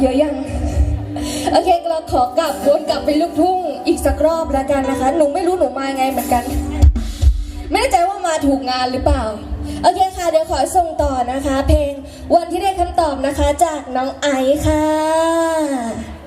เยอะยัง โอเคเราขอกลับวนกลับไปลูกทุ่งอีกสักรอบละกันนะคะ หนูไม่รู้หนูมาไงเหมือนกัน ไม่แน่ใจว่ามาถูกงานหรือเปล่า โอเคค่ะ เดี๋ยวขอส่งต่อนะคะ เพลงวันที่ได้คำตอบนะคะ จากน้องไอซ์ค่ะ